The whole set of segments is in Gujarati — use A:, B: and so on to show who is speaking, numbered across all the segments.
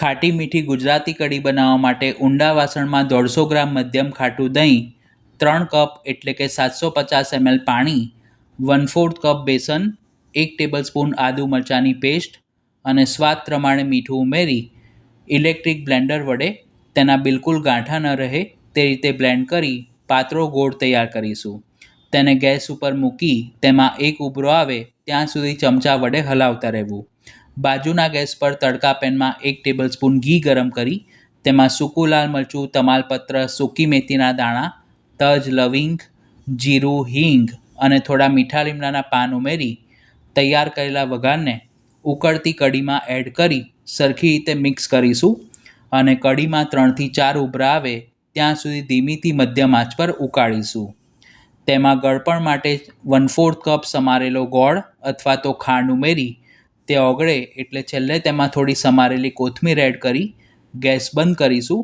A: ખાટી મીઠી ગુજરાતી કઢી બનાવવા માટે ઊંડા વાસણમાં દોઢસો ગ્રામ મધ્યમ ખાટું દહીં, ત્રણ કપ એટલે કે સાતસો પચાસ એમએલ પાણી, વન ફોર્થ કપ બેસન, એક ટેબલસ્પૂન આદુ મરચાંની પેસ્ટ અને સ્વાદ પ્રમાણે મીઠું ઉમેરી ઇલેક્ટ્રિક બ્લેન્ડર વડે તેના બિલકુલ ગાંઠા ન રહે તે રીતે બ્લેન્ડ કરી પાત્રો ગોળ તૈયાર કરીશું. તેને ગેસ ઉપર મૂકી તેમાં એક ઉભરો આવે ત્યાં સુધી ચમચા વડે હલાવતા રહેવું. બાજુના ગેસ પર તડકા પેનમાં એક ટેબલસ્પૂન ઘી ગરમ કરી, તેમાં સૂકું લાલ મરચું, તમાલપત્ર, સૂકી મેથીના દાણા, તજ, લવિંગ, જીરું, હિંગ અને થોડા મીઠા લીમડાના પાન ઉમેરી, તૈયાર કરેલા વઘારને ઉકળતી કઢીમાં એડ કરી સરખી રીતે મિક્સ કરીશું અને કઢીમાં ત્રણથી ચાર ઉભરા આવે ત્યાં સુધી ધીમીથી મધ્યમ આંચ પર ઉકાળીશું. તેમાં ગળપણ માટે વન ફોર્થ કપ સમારેલો ગોળ અથવા તો ખાંડ ઉમેરી તે ઓગળે એટલે છેલ્લે તેમાં થોડી સમારેલી કોથમીર એડ કરી ગેસ બંધ કરીશું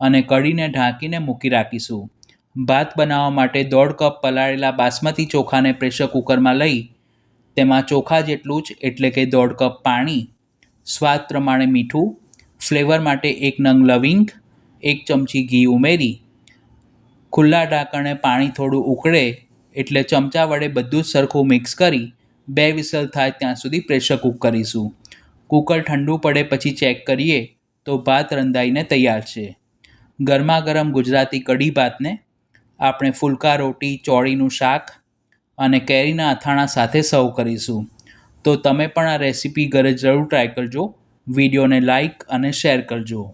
A: અને કઢીને ઢાંકીને મૂકી રાખીશું. ભાત બનાવવા માટે દોઢ કપ પલાળેલા બાસમતી ચોખાને પ્રેશર કુકરમાં લઈ તેમાં ચોખા જેટલું જ એટલે કે દોઢ કપ પાણી, સ્વાદ પ્રમાણે મીઠું, ફ્લેવર માટે એક નંગ લવિંગ, એક ચમચી ઘી ઉમેરી, ખુલ્લા ઢાંકણે પાણી થોડું ઉકળે એટલે ચમચા વડે બધું જ સરખું મિક્સ કરી બે વિસલ થાય ત્યાં સુધી પ્રેશર કૂક કરીશું. કુકર ઠંડુ પડે પછી ચેક કરીએ તો ભાત રંધાઈને તૈયાર છે. ગરમા ગરમ ગુજરાતી કઢી ભાતને આપણે ફુલકા રોટી, ચોળીનું શાક અને કેરીના અથાણા સાથે સર્વ કરીશું. તો તમે પણ આ રેસીપી ઘરે જરૂર ટ્રાય કરજો. વિડીયોને લાઇક અને શેર કરજો.